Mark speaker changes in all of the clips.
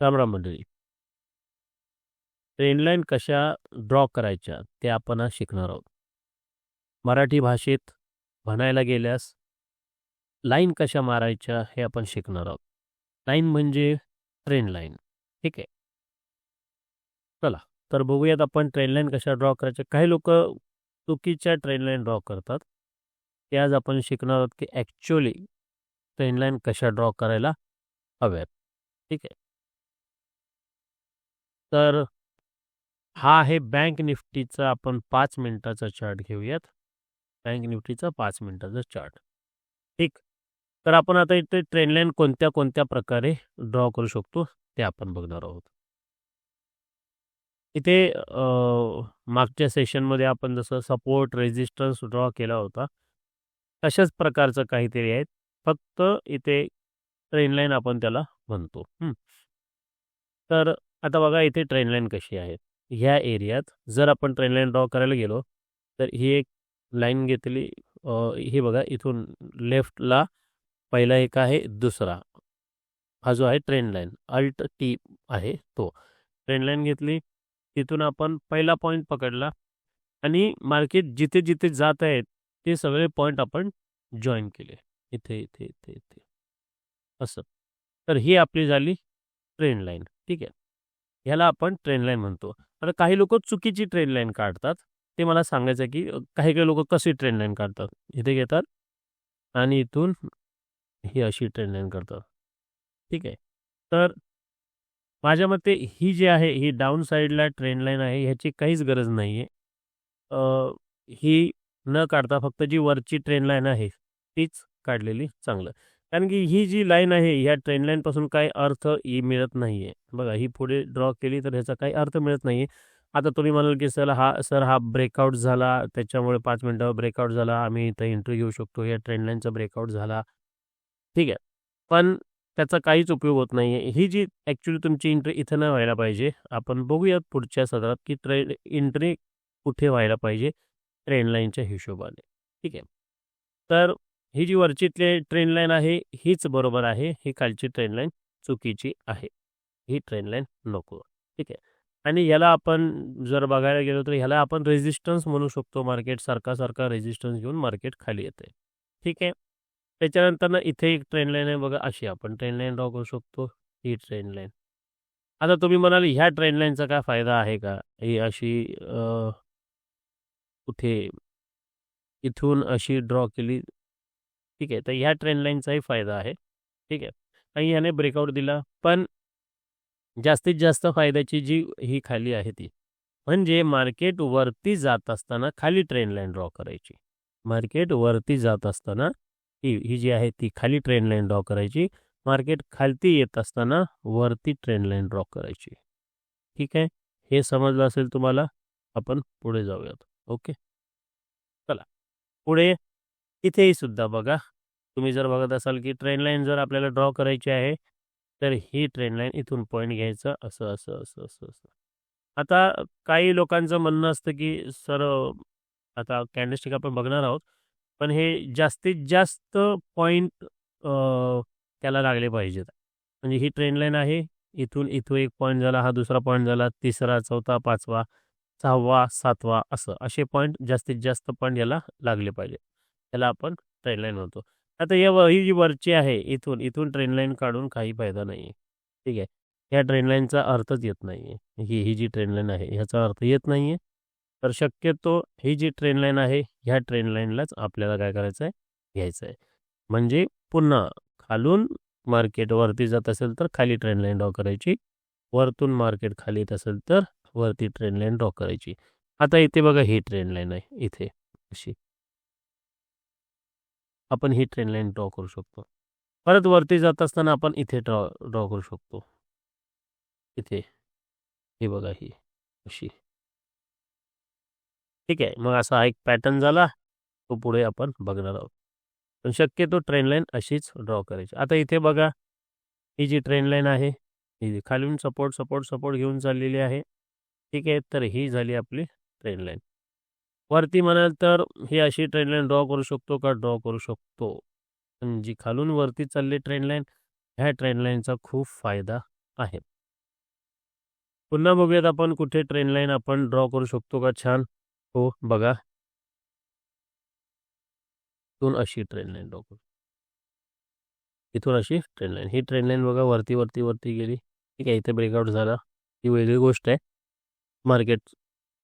Speaker 1: राम राम मंडळी. Train line कशा draw करायच्या ते आपण आज शिकणार आहोत. मराठी भाषेत म्हणायला गेल्यास लाईन कशा मारायच्या हे आपण शिकणार आहोत. लाईन म्हणजे ट्रेन लाईन ठीक आहे? चला तर बघूयात आपण ट्रेनलाईन कशा ड्रॉ करायच्या. काही लोक चुकीच्या ट्रेनलाईन ड्रॉ करतात. ते आज आपण शिकणार आहोत की ॲक्च्युली ट्रेन लाईन कशा ड्रॉ करायला हव्यात ठीक आहे? तर हा आहे बँक निफ्टीचा आपण पाच मिनिटाचा चार्ट घेऊयात. बँक निफ्टीचा पाच मिनिटाचा चार्ट. ठीक. तर आपण आता इथे ट्रेन लाईन कोणत्या कोणत्या प्रकारे ड्रॉ करू शकतो ते आपण बघणार आहोत. इथे मागच्या सेशनमध्ये आपण जसं सपोर्ट रेजिस्टन्स ड्रॉ केला होता तशाच प्रकारचं काहीतरी आहे फक्त इथे ट्रेन लाईन आपण त्याला म्हणतो. तर आता बघा इथे ट्रेन लाईन कशी आहे ह्या एरियात जर आपण ट्रेन लाईन ड्रॉ करायला गेलो तर ही एक लाईन घेतली हे ही बघा इथून लेफ्टला पहिला एक आहे दुसरा. हा जो आहे ट्रेन लाईन अल्ट टी आहे तो. ट्रेन लाईन घेतली तिथून आपण पहिला पॉईंट पकडला आणि मार्केट जिथे जिथे जात आहेत ते सगळे पॉईंट आपण जॉईन केले. इथे इथे इथे इथे. असं. तर ही आपली झाली ट्रेन लाईन ठीक आहे. ह्याला आपण ट्रेन लाईन म्हणतो. आता काही लोक चुकीची ट्रेन लाईन काढतात. ते मला सांगायचं की काही काही लोक कशी ट्रेन लाईन काढतात? इथे घेतात आणि इथून ही अशी ट्रेन लाईन करतात. ठीक आहे. तर माझ्या मते ही जी आहे ही डाऊन साईडला ट्रेन लाईन आहे ह्याची काहीच गरज नाही आहे ही न काढता फक्त जी वरची ट्रेन लाईन आहे तीच काढलेली चांगलं. कारण की ही जी लाईन आहे ह्या ट्रेन लाईनपासून काही अर्थ ही मिळत नाही आहे बघा ही पुढे ड्रॉ केली तर ह्याचा काही अर्थ मिळत नाही आहे आता तुम्ही म्हणाल की सर हा सर हा ब्रेकआउट झाला. त्याच्यामुळे पाच मिनटं ब्रेकआउट झाला. आम्ही इथं एंट्री घेऊ शकतो. या ट्रेन लाईनचा ब्रेकआउट झाला. ठीक आहे. पण त्याचा काहीच उपयोग होत नाही आहे ही जी ॲक्च्युली तुमची एंट्री इथं नाही व्हायला पाहिजे. आपण बघूयात पुढच्या सत्रात की ट्रेन एंट्री कुठे व्हायला पाहिजे ट्रेन लाईनच्या हिशोबाने. ठीक आहे. तर ही जी वरची ट्रे ट्रेन लाईन आहे हीच बरोबर आहे ही खालची ट्रेन लाईन चुकीची आहे. ही ट्रेन लाईन नको. ठीक आहे. आणि ह्याला आपण जर बघायला गेलो तर ह्याला आपण रेजिस्टन्स म्हणू शकतो मार्केट सारखा सारखा रेजिस्टन्स घेऊन मार्केट खाली येते. ठीक आहे? त्याच्यानंतर ना इथे एक ट्रेन लाईन आहे बघा अशी आपण ट्रेन लाईन ड्रॉ करू शकतो ही ट्रेन लाईन. आता तुम्ही म्हणाल ह्या ट्रेन लाईनचा काय फायदा आहे का? ही अशी कुठे? इथून अशी ड्रॉ केली ठीक आहे. तर ह्या ट्रेन लाईनचाही फायदा आहे. ठीक आहे. आणि ह्याने ब्रेकआउट दिला. पण जास्तीत जास्त फायद्याची जी ही खाली आहे ती. म्हणजे मार्केट वरती जात असताना खाली ट्रेन लाईन ड्रॉ करायची. मार्केट वरती जात असताना ही ही जी आहे ती खाली ट्रेन लाईन ड्रॉ करायची. मार्केट खालती येत असताना वरती ट्रेन लाईन ड्रॉ करायची. ठीक आहे? हे समजलं असेल तुम्हाला? आपण पुढे जाऊयात. ओके? चला. पुढे इथेही सुद्धा बघा. तुम्ही जर बघत असाल की ट्रेन लाईन जर आपल्याला ड्रॉ करायची आहे तर ही ट्रेन लाईन इथून पॉईंट घ्यायचं असं असं असं असं असं. आता काही लोकांचं म्हणणं असतं की सर आता कॅन्डलस्टिक आपण बघणार आहोत. पण हे जास्तीत जास्त पॉईंट त्याला लागले पाहिजेत. म्हणजे ही ट्रेन लाईन आहे इथून इथून एक पॉईंट झाला हा दुसरा पॉईंट झाला तिसरा चौथा पाचवा सहावा सातवा असं. असे पॉईंट जास्तीत जास्त पॉईंट याला लागले पाहिजे त्याला आपण ट्रेन लाईन म्हणतो. आता या ही जी वरची आहे इथून इथून ट्रेन लाईन काढून काही फायदा नाही आहे ठीक आहे? ह्या ट्रेन लाईनचा अर्थच येत नाही आहे ही ही जी ट्रेन लाईन आहे ह्याचा अर्थ येत नाही आहे तर शक्यतो ही जी ट्रेन लाईन आहे ह्या ट्रेन लाईनलाच आपल्याला काय करायचं आहे घ्यायचं आहे म्हणजे पुन्हा खालून मार्केट वरती जात असेल तर खाली ट्रेन लाईन ड्रॉ करायची. वरतून मार्केट खाली येत असेल तर वरती ट्रेन लाईन ड्रॉ करायची. आता इथे बघा ही ट्रेन लाईन आहे. इथे. अशी. आपण ही ट्रेन लाईन ड्रॉ करू शकतो. परत वरती जात असताना आपण इथे ड्रॉ ड्रॉ करू शकतो. इथे. हे बघा ही अशी. ठीक आहे मग असा एक पॅटर्न झाला. तो पुढे आपण बघणार आहोत. पण शक्यतो ट्रेन लाईन अशीच ड्रॉ करायची. आता इथे बघा ही जी ट्रेन लाईन आहे ही खालून सपोर्ट सपोर्ट सपोर्ट घेऊन चाललेली आहे. ठीक आहे तर ही झाली आपली ट्रेन लाईन वरती म्हणाल तर ही अशी ट्रेन लाईन ड्रॉ करू शकतो का? ड्रॉ करू शकतो. पण जी खालून वरती चालली ट्रेन लाईन ह्या ट्रेनलाईनचा खूप फायदा आहे. पुन्हा बघूयात आपण कुठे ट्रेन लाईन आपण ड्रॉ करू शकतो का? छान. हो बघा. इथून अशी ट्रेनलाईन ड्रॉ करू. इथून अशी ट्रेन लाईन ही ट्रेन लाईन बघा वरती वरती वरती गेली. ठीक आहे इथे ब्रेकआउट झाला. ही वेगळी गोष्ट आहे. मार्केट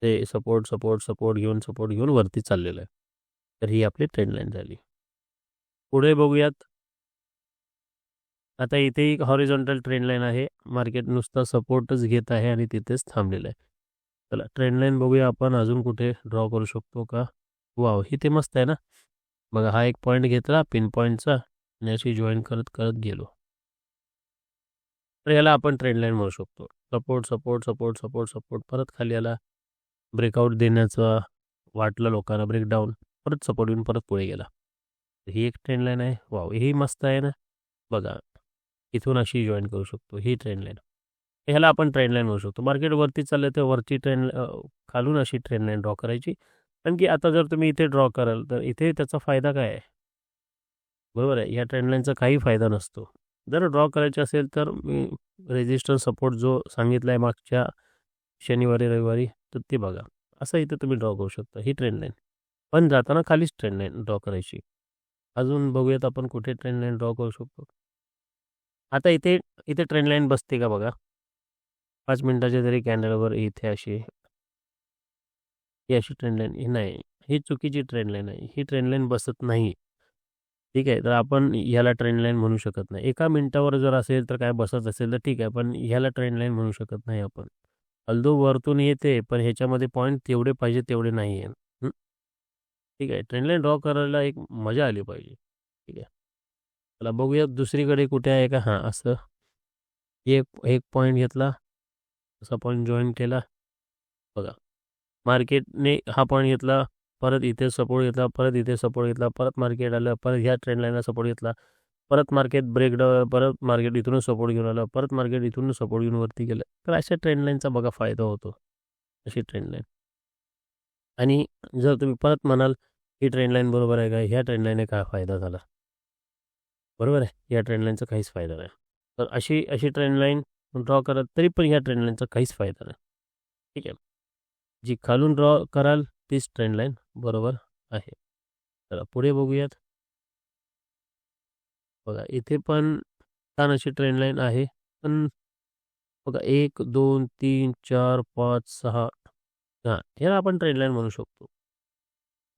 Speaker 1: ते सपोर्ट सपोर्ट सपोर्ट घेऊन सपोर्ट घेऊन वरती चाललेलं आहे. तर ही आपली ट्रेंड लाईन झाली. पुढे बघूयात. आता इथे एक हॉरिझॉन्टल ट्रेंड लाईन आहे. मार्केट नुसता सपोर्टच घेत आहे आणि तिथेच थांबलेलं आहे. चला ट्रेंड लाईन बघूया आपण अजून कुठे ड्रॉ करू शकतो का? वाव इथे मस्त आहे ना? बघा हा एक पॉईंट घेतला पिन पॉईंटचा आणि अशी जॉईन करत करत गेलो. तर याला आपण ट्रेंड लाईन म्हणू शकतो. Support support support support support परत खाली याला ब्रेकआउट देण्याचं वाटलं लोकांना ब्रेकडाऊन परत सपोर्ट येऊन परत पुढे गेला. ही एक ट्रेंड लाईन आहे. वाव हेही मस्त आहे ना? बघा इथून अशी जॉईन करू शकतो. ही ट्रेंड लाईन ह्याला आपण ट्रेंड लाईन म्हणू शकतो. मार्केट वरती चाललं तर वरची ट्रेंड खालून अशी ट्रेंड लाईन ड्रॉ करायची. कारण की आता जर तुम्ही इथे ड्रॉ कराल तर इथे त्याचा फायदा काय आहे? बरोबर आहे. या ट्रेंडलाईनचा काही फायदा नसतो. जर ड्रॉ करायचे असेल तर मी रेजिस्टर सपोर्ट जो सांगितला आहे मागच्या शनिवारी रविवारी तर ते बघा. असं इथं तुम्ही ड्रॉ करू शकता. ही ट्रेन लाईन पण जाताना खालीच ट्रेंड लाईन ड्रॉ करायची. अजून बघूयात आपण कुठे ट्रेंड लाईन ड्रॉ करू शकतो. आता इथे इथे ट्रेंड लाईन बसते का बघा? पाच मिनटाच्या तरी कॅन्डलवर इथे अशी ही अशी ट्रेंड लाईन ही नाही. ही चुकीची ट्रेन लाईन आहे. ही ट्रेन लाईन बसत नाही. ठीक आहे. तर आपण ह्याला ट्रेंड लाईन म्हणू शकत नाही. एका मिनटावर जर असेल तर काय बसत असेल तर ठीक आहे. पण ह्याला ट्रेंड लाईन म्हणू शकत नाही आपण. अल्दो वरतून येते पण ह्याच्यामध्ये पॉईंट तेवढे पाहिजे तेवढे नाही आहे ठीक आहे. ट्रेंडलाईन ड्रॉ करायला एक मजा आली पाहिजे. ठीक आहे. चला बघूया दुसरीकडे कुठे आहे का? हां असं. एक एक पॉईंट घेतला. असा पॉईंट जॉईन केला. बघा. मार्केटने हा पॉईंट घेतला. परत इथे सपोर्ट घेतला. परत इथे सपोर्ट घेतला. परत मार्केट आलं. परत ह्या ट्रेंडलाईनला सपोर्ट घेतला. परत मार्केट ब्रेक परत मार्केट इथून सपोर्ट घेऊन आलं परत मार्केट इथून सपोर्ट घेऊन वरती गेलं. तर अशा ट्रेंडलाईनचा बघा फायदा होतो. अशी ट्रेंडलाईन आणि जर तुम्ही परत म्हणाल ही ट्रेंडलाईन बरोबर आहे का? ह्या ट्रेंड लाईनने काय फायदा झाला? बरोबर आहे. या ट्रेंड लाईनचा काहीच फायदा नाही. तर अशी अशी ट्रेंड लाईन ड्रॉ करत तरी पण ह्या ट्रेंडलाईनचा काहीच फायदा नाही. ठीक आहे. जी खालून ड्रॉ कराल तीच ट्रेंडलाईन बरोबर आहे. चला पुढे बघूयात. बघा इथे पण छान अशी ट्रेंड लाईन आहे. पण बघा एक दोन तीन चार पाच सहा हां ह्याला आपण ट्रेंड लाईन म्हणू शकतो.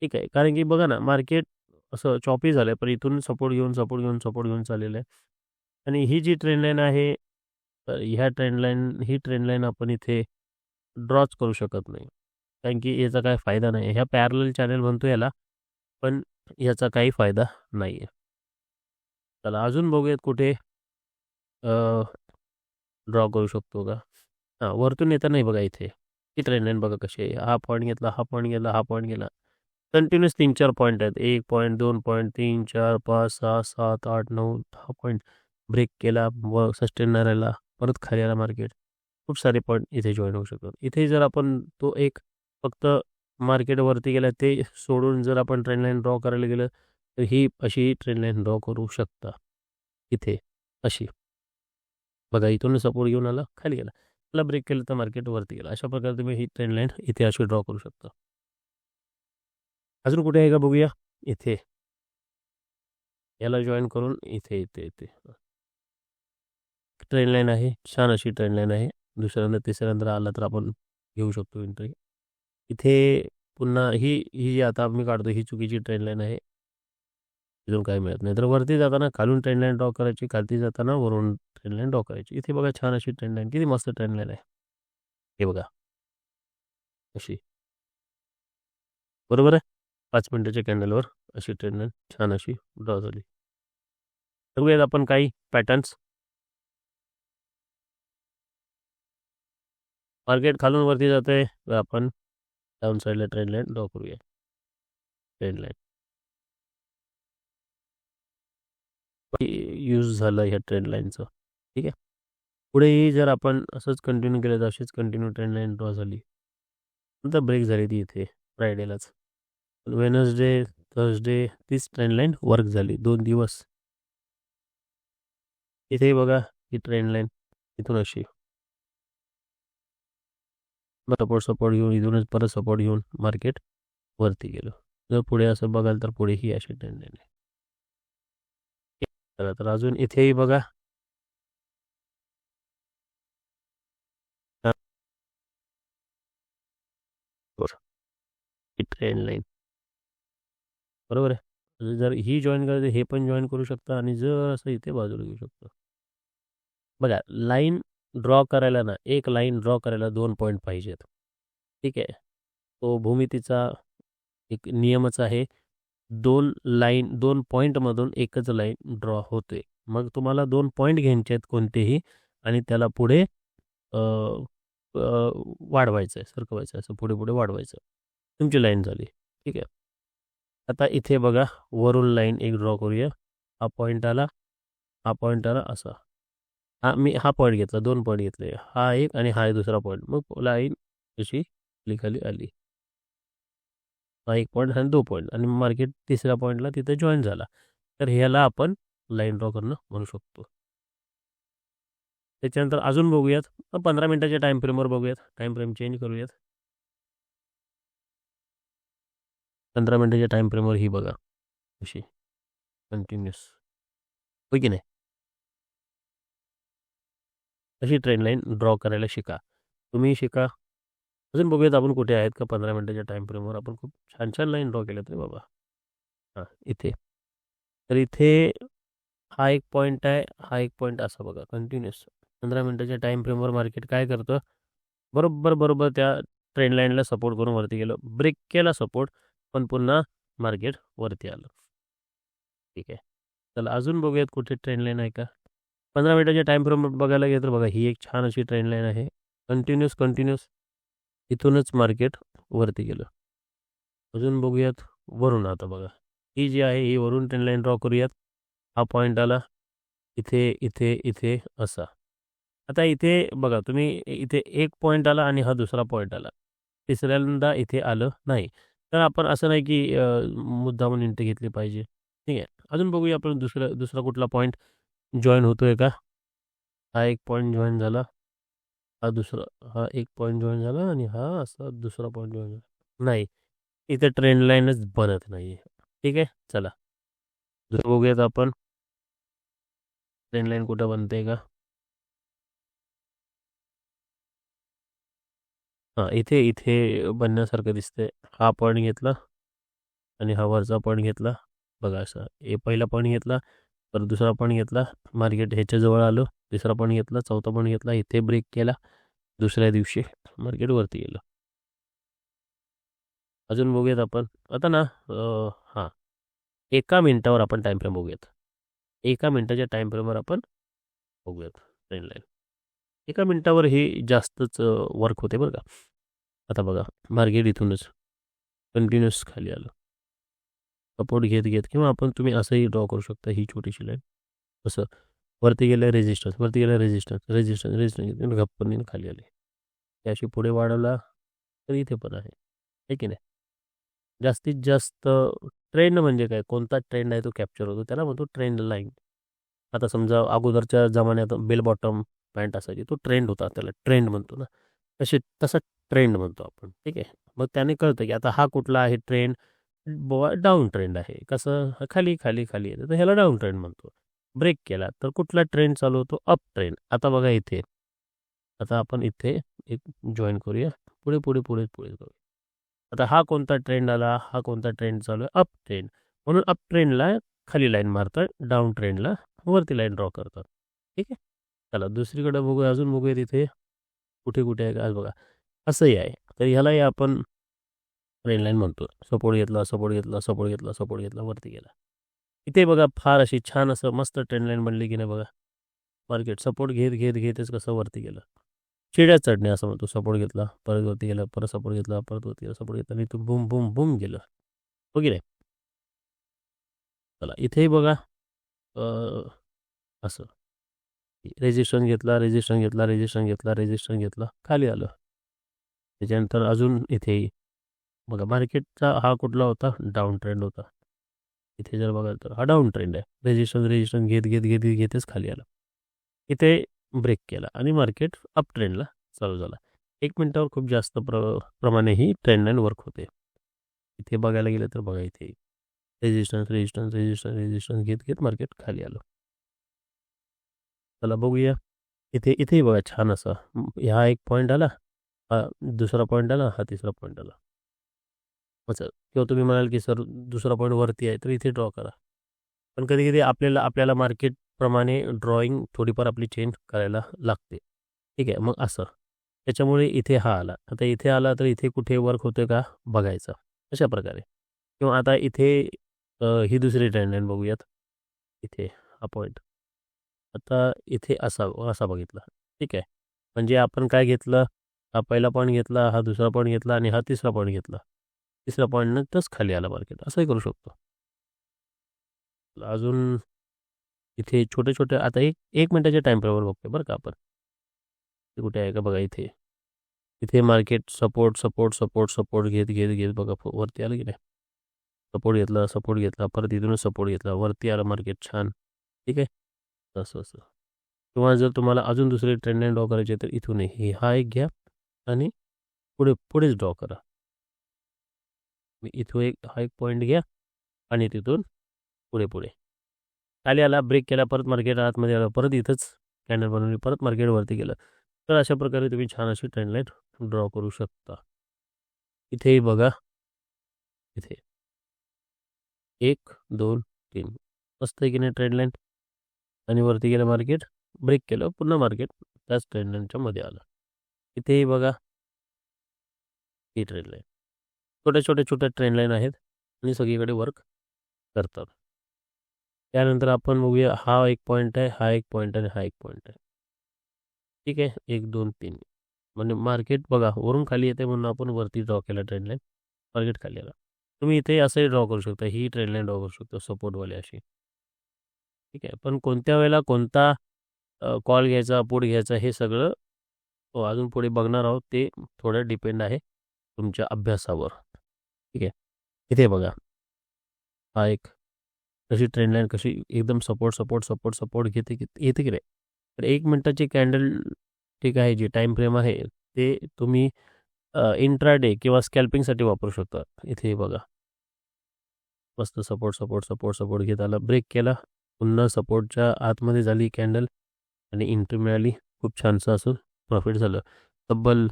Speaker 1: ठीक आहे कारण की बघा ना मार्केट असं चॉपी झालं आहे पण इथून सपोर्ट घेऊन सपोर्ट घेऊन सपोर्ट घेऊन चाललेलं आहे. आणि ही जी ट्रेंड लाईन आहे तर ह्या ट्रेंड लाईन ही ट्रेंड लाईन आपण इथे ड्रॉच करू शकत नाही. कारण की याचा काय फायदा नाही. ह्या पॅरल चॅनल म्हणतो याला पण याचा काही फायदा नाही आहे चला अजून बघूयात कुठे ड्रॉ करू शकतो का? हां वरतून येता नाही बघा इथे. ही ट्रेंड लाईन बघा कशी आहे. हा पॉईंट घेतला हा पॉईंट गेला हा पॉईंट गेला कंटिन्युअस तीन चार पॉईंट आहेत. एक पॉईंट दोन पॉईंट तीन चार पाच सहा सात आठ नऊ दहा पॉईंट ब्रेक केला व सस्टेनर राहिला. परत खाली आला मार्केट खूप सारे पॉईंट इथे जॉईन होऊ शकतात. इथे जर आपण तो एक फक्त मार्केटवरती गेला ते सोडून जर आपण ट्रेन लाईन ड्रॉ करायला गेलं तर ही अशी ट्रेन लाईन ड्रॉ करू शकता. इथे अशी. बघा इथून सपोर्ट घेऊन आला खाली गेला. त्याला ब्रेक केलं तर मार्केट वरती गेला. अशा प्रकारे तुम्ही ही ट्रेन लाईन इथे अशी ड्रॉ करू शकता. अजून कुठे आहे का बघूया? इथे. याला जॉईन करून इथे इथे इथे. ट्रेन लाईन आहे. छान अशी ट्रेन लाईन आहे. दुसऱ्यांदा तिसऱ्यांदा आला तर आपण घेऊ शकतो एंट्री इथे पुन्हा ही ही जी आता मी काढतो ही चुकीची ट्रेन लाईन आहे. तिथून काही मिळत नाही. तर वरती जाताना खालून ट्रेन लाईन ड्रॉ करायची खालती जाताना वरून ट्रेन लाईन ड्रॉ करायची. इथे बघा छान अशी ट्रेन लाईन किती मस्त ट्रेन लाईन आहे. हे बघा. अशी. बरोबर आहे? पाच मिनटाच्या कॅन्डलवर अशी ट्रेन लाईन छान अशी ड्रॉ झाली. बघूयात आपण काही पॅटर्न्स मार्केट खालून वरती जाते आपण डाऊन साईडला ट्रेन लाईन ड्रॉ करूया. ट्रेन लाईन यूज झालं ह्या ट्रेंड लाईनचं ठीक आहे? पुढेही जर आपण असंच कंटिन्यू केलं तर अशीच कंटिन्यू ट्रेंड लाईन ड्रॉ झाली. नंतर ब्रेक झाली ती इथे फ्रायडेलाच वेनसडे थर्सडे तीच ट्रेंड लाईन वर्क झाली. दोन दिवस. इथे बघा ही ट्रेंड लाईन इथून अशी. सपोर्ट सपोर्ट घेऊन इथूनच परत सपोर्ट घेऊन मार्केट वरती गेलो. जर पुढे असं बघाल तर पुढे ही अशी ट्रेंड आहे. चला तर अजून इथेही बघा. ट्रेन लाईन बरोबर आहे. म्हणजे जर ही जॉईन करायचं हे पण जॉईन करू शकता आणि जर असं इथे बाजूला घेऊ शकतो. बघा लाईन ड्रॉ करायला ना एक लाईन ड्रॉ करायला दोन पॉईंट पाहिजेत. ठीक आहे. तो भूमितीचा एक नियमच आहे. दोन लाईन दोन पॉईंटमधून एकच लाईन ड्रॉ होते. मग तुम्हाला दोन पॉईंट घ्यायचे आहेत कोणतेही आणि त्याला पुढे वाढवायचं आहे सरकवायचं आहे असं पुढे पुढे वाढवायचं. तुमची लाईन झाली. ठीक आहे. आता इथे बघा वरून लाईन एक ड्रॉ करूया. हा पॉईंट आला हा पॉईंट आला असा. हा मी हा पॉईंट घेतला दोन पॉईंट घेतले. हा एक आणि हा दुसरा पॉईंट मग लाईन अशी खाली आली. एक पॉईंट आणि दो पॉईंट आणि मार्केट तिसऱ्या पॉईंटला तिथे जॉईन झाला. तर ह्याला आपण लाईन ड्रॉ करणं म्हणू शकतो. त्याच्यानंतर अजून बघूयात. पंधरा मिनटाच्या टाईम फ्रेमवर बघूयात. टाईम फ्रेम चेंज करूयात. पंधरा मिनटाच्या टाईम फ्रेमवर ही बघा. अशी कंटिन्युअस होय की नाही? अशी ट्रेन लाईन ड्रॉ करायला शिका. तुम्ही शिका. अजून बघूयात आपण कुठे आहेत का पंधरा मिनटाच्या टाईम फ्रेमवर आपण खूप छान छान लाईन ड्रॉ केल्यात रे बाबा. हां इथे. तर इथे हा एक पॉईंट आहे हा एक पॉईंट असा बघा कंटिन्युअस पंधरा मिनटाच्या टाईम फ्रेमवर मार्केट काय करतं? बरोबर बरोबर त्या ट्रेंड लाईनला सपोर्ट करून वरती गेलो. ब्रेक केला सपोर्ट पण पुन्हा मार्केट वरती आलं. ठीक आहे. चला अजून बघूयात कुठे ट्रेंड लाईन आहे का? पंधरा मिनटाच्या टाईम फ्रेमवर बघायला गेलं तर बघा ही एक छान अशी ट्रेंड लाईन आहे. कंटिन्युअस कंटिन्युअस इथूनच मार्केट वरती गेलं. अजून बघूयात वरून आता बघा. ही जी आहे ही वरून ट्रेंड लाईन ड्रॉ करूयात. हा पॉईंट आला. इथे इथे इथे असा. आता इथे बघा तुम्ही इथे एक पॉईंट आला आणि हा दुसरा पॉईंट आला. तिसऱ्यांदा इथे आलं नाही. तर आपण असं नाही की मुद्दामून एंट्री घेतली पाहिजे. ठीक आहे. अजून बघूया आपण दुसरा दुसरा कुठला पॉईंट जॉईन होतो आहे का? हा एक पॉईंट जॉईन झाला. हा दुसरा हा एक पॉईंट जॉईन झाला आणि हा असा दुसरा पॉईंट जॉईन झाला. नाही इथे ट्रेंड लाईनच बनत नाही ठीक आहे? चला. दुसरं बघूयात आपण. ट्रेंड लाईन कुठं बनते का? हां इथे इथे बनण्यासारखं दिसते हा पॉईंट घेतला आणि हा वरचा पॉईंट घेतला. बघा असं हे पहिला पॉईंट घेतला. परत दुसरा पॉईंट घेतला मार्केट ह्याच्याजवळ आलो. तिसरा पॉईंट घेतला चौथा पॉईंट घेतला इथे ब्रेक केला. दुसऱ्या दिवशी मार्केट वरती गेलं. अजून बघूयात आपण. आता ना हां. एका मिनटावर आपण टाईम फ्रेम बघूयात. एका मिनटाच्या टाईम फ्रेमवर आपण बघूयात ट्रेन लाईन एका मिनटावर हे जास्तच वर्क होते बरं का. आता बघा मार्केट इथूनच कंटिन्युअस खाली आलं. सपोर्ट घेत घेत किंवा आपण तुम्ही असंही ड्रॉ करू शकता ही छोटीशी लाईन असं. वरती गेलं रेजिस्टन्स वरती गेलं रेजिस्टन्स रेजिस्टन्स रेजिस्टन्स गप्पनी खाली आले. त्याशी पुढे वाढवला तर इथे पण आहे. हे की नाही? जास्तीत जास्त ट्रेंड म्हणजे काय? कोणता ट्रेंड आहे तो कॅप्चर होतो? त्याला म्हणतो ट्रेंड लाईन आता समजा अगोदरच्या जमान्यात बेल बॉटम पॅन्ट असायची तो ट्रेंड होता त्याला. ट्रेंड म्हणतो ना. तसे तसा ट्रेंड म्हणतो आपण. ठीक आहे? मग त्याने कळतं की आता हा कुठला आहे ट्रेंड डाऊन ट्रेंड आहे. कसं खाली खाली खाली येतं. तर ह्याला डाऊन ट्रेंड म्हणतो. ब्रेक केला तर कुठला ट्रेंड चालू होतो? अप ट्रेंड आता बघा इथे. आता आपण इथे एक जॉईन करूया. पुढे पुढे पुढे पुढे करूया. आता हा कोणता ट्रेंड आला? हा कोणता ट्रेंड चालू आहे? अप ट्रेंड म्हणून अप ट्रेंडला खाली लाईन मारतात. डाऊन ट्रेंडला वरती लाईन ड्रॉ करतात. ठीक आहे? चला दुसरीकडे बघूया. अजून बघूया तिथे कुठे कुठे आहे? का बघा. असंही आहे. तर ह्यालाही आपण ट्रेन लाईन म्हणतो सपोर्ट घेतला सपोर्ट घेतला सपोर्ट घेतला सपोर्ट घेतला वरती गेला. इथे बघा फार अशी छान असं मस्त ट्रेन लाईन बनली की नाही बघा. मार्केट सपोर्ट घेत घेत घेतच कसं वरती गेलं. चिड्या चढणे असं म्हणतो सपोर्ट घेतला परत वरती गेला परत सपोर्ट घेतला परत वरती गेला सपोर्ट घेतला आणि इथून बुम बुम बुम गेलं. हो की नाही? चला इथेही बघा असं. रेजिस्ट्रेशन घेतला रेजिस्ट्रेशन घेतला रेजिस्ट्रेशन घेतला रेजिस्ट्रेशन घेतला खाली आलं. त्याच्यानंतर अजून इथेही. बघा मार्केटचा हा कुठला होता? डाऊन ट्रेंड होता. इथे जर बघाल तर हा डाऊन ट्रेंड आहे. रेजिस्ट्रेशन रेजिस्टन्स घेत घेत घेत घेतच खाली आला. इथे ब्रेक केला आणि मार्केट अप ट्रेंडला चालू झाला. एक मिनटावर खूप जास्त प्र प्रमाणे ही ट्रेंड लाईन वर्क होते. इथे बघायला गेलं तर बघा इथे रेजिस्टन्स रेजिस्टन्स रेजिस्टन्स रेजिस्टन्स घेत घेत मार्केट खाली आलो. चला बघूया. इथे इथेही बघा छान असा. ह्या एक पॉईंट आला हा दुसरा पॉईंट आला हा तिसरा पॉईंट आला. अच्छा किंवा तुम्ही म्हणाल की सर दुसरा पॉईंट वरती आहे तर इथे ड्रॉ करा. पण कधी कधी आपल्याला आपल्याला मार्केटप्रमाणे ड्रॉईंग थोडीफार आपली चेंज करायला लागते. ठीक आहे मग असं. त्याच्यामुळे इथे हा आला. आता इथे आला तर इथे कुठे वर्क होतं का बघायचं. अशा प्रकारे. किंवा आता इथे ही दुसरी ट्रेंडलाईन बघूयात. इथे हा पॉईंट आता इथे असा असा बघितला. ठीक आहे. म्हणजे आपण काय घेतलं? हा पहिला पॉईंट घेतला हा दुसरा पॉईंट घेतला आणि हा तिसरा पॉईंट घेतला. तिसऱ्या तस खाली आला मार्केट असंही करू शकतो. अजून इथे छोटे छोटे आता एक एक मिनटाच्या टाईम फ्रेमवर बघतोय बरं का आपण. कुठे आहे का बघा इथे. इथे market support support support support घेत घेत घेत बघा वरती आलं की नाही. सपोर्ट घेतला सपोर्ट घेतला परत इथूनच सपोर्ट घेतला वरती आलं मार्केट छान. ठीक आहे? असं असं. किंवा जर तुम्हाला अजून दुसरे ट्रेंड ड्रॉ करायचे तर इथूनही हा एक घ्या आणि पुढे पुढेच ड्रॉ करा. इथून एक हा एक पॉईंट घ्या आणि तिथून पुढे पुढे. खाली आला ब्रेक केला परत मार्केट आतमध्ये आला परत इथंच कॅन्डल बनवली परत मार्केटवरती गेलं. तर अशा प्रकारे तुम्ही छान अशी ट्रेंड लाईन ड्रॉ करू शकता. इथेही बघा. इथे. एक दोन तीन. मस्त आहे की नाही ट्रेंड लाईन आणि वरती गेलं मार्केट ब्रेक केलं पुन्हा मार्केट त्याच ट्रेंड लाईनच्या मध्ये आलं. इथेही बघा. ही ट्रेंड लाईन छोट्या छोट्या छोट्या ट्रेन लाईन आहेत आणि सगळीकडे वर्क करतात. त्यानंतर आपण बघूया हा एक पॉईंट आहे हा एक पॉईंट आणि हा एक पॉईंट आहे. ठीक आहे? एक दोन तीन. म्हणजे मार्केट बघा वरून खाली येते म्हणून आपण वरती ड्रॉ केला ट्रेंड लाईन मार्केट खाली आला. तुम्ही इथे असंही ड्रॉ करू शकता ही ट्रेन लाईन ड्रॉ करू शकता सपोर्टवाली अशी. ठीक आहे? पण कोणत्या वेळेला कोणता कॉल घ्यायचा पुढ घ्यायचा हे सगळं अजून पुढे बघणार आहोत. ते थोडं डिपेंड आहे तुमच्या अभ्यासावर. ठीक आहे. इथे बघा. हा एक कशी ट्रेंड लाईन कशी एकदम सपोर्ट सपोर्ट सपोर्ट सपोर्ट घेते येते की नाही. तर एक मिनटाची कॅन्डल ठीक आहे जी टाईम फ्रेम आहे ते तुम्ही इंट्राडे किंवा स्कॅल्पिंगसाठी वापरू शकता. इथे बघा. मस्त सपोर्ट सपोर्ट सपोर्ट सपोर्ट घेत आला. ब्रेक केला. पुन्हा सपोर्टच्या आतमध्ये झाली कॅन्डल आणि इंट्री मिळाली. खूप छानसं असं प्रॉफिट झालं. तब्बल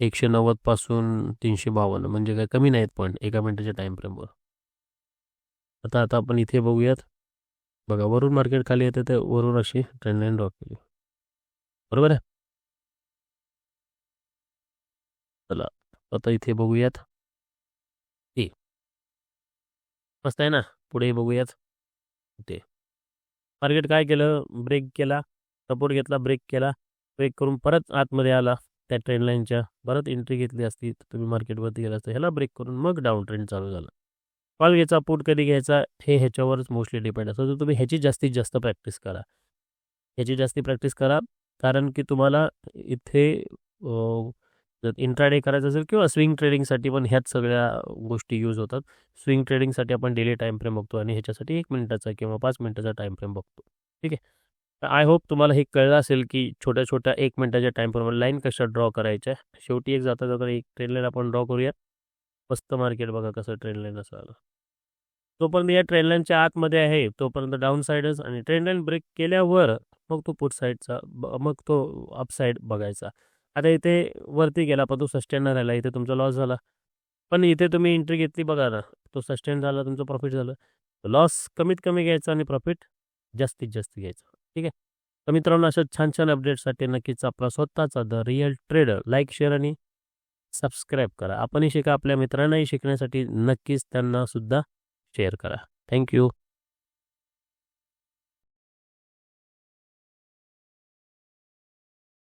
Speaker 1: एकशे नव्वदपासून तीनशे बावन्न म्हणजे काय कमी नाहीत पण एका मिनिटाच्या टाईम फ्रेमवर आता आता आपण इथे बघूयात. बघा वरून मार्केट खाली येते ते वरून अशी ट्रेंड लाईन ड्रॉ केली. बरोबर आहे? चला आता इथे बघूयात. ते मस्त आहे ना? पुढे बघूयात. ते मार्केट काय केलं? ब्रेक केला. सपोर्ट घेतला ब्रेक केला. ब्रेक करून परत आतमध्ये आला. त्या ट्रेनलाईनच्या परत एंट्री घेतली असती तर तुम्ही मार्केटवरती गेला असता. ह्याला ब्रेक करून मग डाऊन ट्रेंड चालू झाला. कॉल घ्यायचा पुट कधी घ्यायचा हे ह्याच्यावरच मोस्टली डिपेंड असतं. तर तुम्ही ह्याची जास्तीत जास्त प्रॅक्टिस करा. ह्याची जास्ती प्रॅक्टिस करा कारण की तुम्हाला इथे जर इंट्राडे करायचं असेल किंवा स्विंग ट्रेडिंगसाठी पण ह्याच सगळ्या गोष्टी यूज होतात. स्विंग ट्रेडिंगसाठी आपण डेली टाईम फ्रेम बघतो आणि ह्याच्यासाठी एक मिनिटाचा किंवा पाच मिनिटाचा टाईम फ्रेम बघतो. ठीक आहे? आय होप तुम्हाला हे कळलं असेल की छोट्या छोट्या एक मिनटाच्या टाईम लाईन कशा ड्रॉ करायच्या. शेवटी एक जाता जाता एक ट्रेन लाईन आपण ड्रॉ करूया मस्त मार्केट बघा कसं ट्रेन लाईन असं आलं तोपर्यंत या ट्रेन लाईनच्या आतमध्ये आहे. तोपर्यंत डाऊन साईडच आणि ट्रेन लाईन ब्रेक केल्यावर मग तो पुट साईडचा मग तो अप साईड बघायचा. आता इथे वरती गेला पण तो सस्टेन नाही राहिला. इथे तुमचा लॉस झाला. पण इथे तुम्ही एंट्री घेतली बघा ना. तो सस्टेन झाला तुमचं प्रॉफिट झालं. लॉस कमीत कमी घ्यायचा आणि प्रॉफिट जास्तीत जास्त घ्यायचा. ठीक आहे? तर मित्रांनो अशा छान छान अपडेटसाठी नक्कीच आपला स्वतःचा the real trader like share आणि सबस्क्राईब करा. आपणही शिका. आपल्या मित्रांनाही शिकण्यासाठी नक्कीच त्यांना सुद्धा शेअर करा. थँक्यू